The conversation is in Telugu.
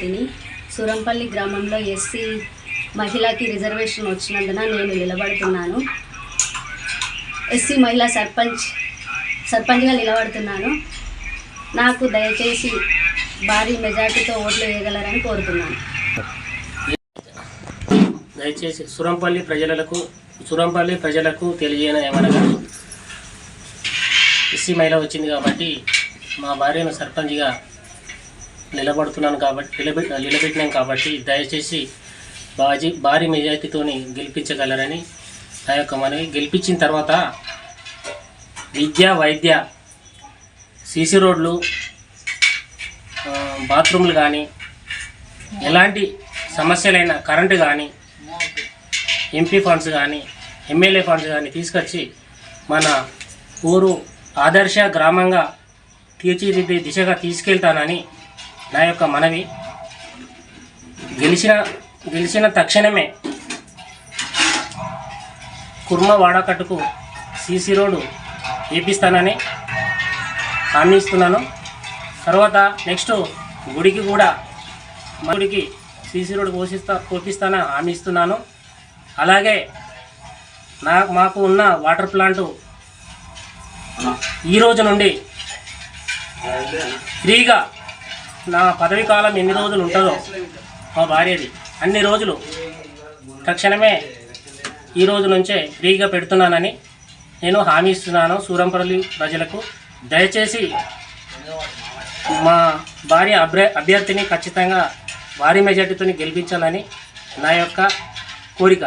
అభియాతిని సూరంపల్లి గ్రామంలో ఎస్సీ మహిళకి రిజర్వేషన్ వచ్చినందున నేను నిలబడుతున్నాను. ఎస్సీ మహిళా సర్పంచ్ సర్పంచ్గా నిలబడుతున్నాను. నాకు దయచేసి భారీ మెజార్టీతో ఓట్లు వేయగలరని కోరుతున్నాను. దయచేసి సురంపల్లి ప్రజలకు సురంపల్లి ప్రజలకు తెలియని ఏమనగా ఎస్సీ మహిళ వచ్చింది కాబట్టి మా భార్యను సర్పంచ్గా నిలబడుతున్నాను కాబట్టి నిలబె నిలబెట్టినాం కాబట్టి దయచేసి బాజీ భారీ మెజార్టీతోని గెలిపించగలరని నా యొక్క మనవి. గెలిపించిన తర్వాత విద్య వైద్య సీసీ రోడ్లు బాత్రూమ్లు కానీ ఎలాంటి సమస్యలైన కరెంటు కానీ ఎంపీ ఫండ్స్ కానీ ఎమ్మెల్యే ఫండ్స్ కానీ తీసుకొచ్చి మన ఊరు ఆదర్శ గ్రామంగా తీర్చిదిద్దే దిశగా తీసుకెళ్తానని నా యొక్క మనవి గెలిచిన గెలిచిన తక్షణమే కుర్మ వాడకట్టుకు సీసీ రోడ్డు వేపిస్తానని హామీ ఇస్తున్నాను. తర్వాత నెక్స్ట్ గుడికి కూడా గుడికి సీసీ రోడ్డు పోషిస్తా పోపిస్తానని హామీ ఇస్తున్నాను. అలాగే నా మాకు ఉన్న వాటర్ ప్లాంటు ఈ రోజు నుండి ఫ్రీగా నా పదవి కాలం ఎన్ని రోజులు ఉంటుందో? మా భార్యది. అన్ని రోజులు. తక్షణమే ఈ రోజు నుంచే ఫ్రీగా పెడుతున్నానని నేను హామీ ఇస్తున్నాను సూరంపల్లి ప్రజలకు. దయచేసి మా భార్య అభ్య అభ్యర్థిని ఖచ్చితంగా భారీ మెజార్టీతో గెలిపించాలని నా యొక్క కోరిక.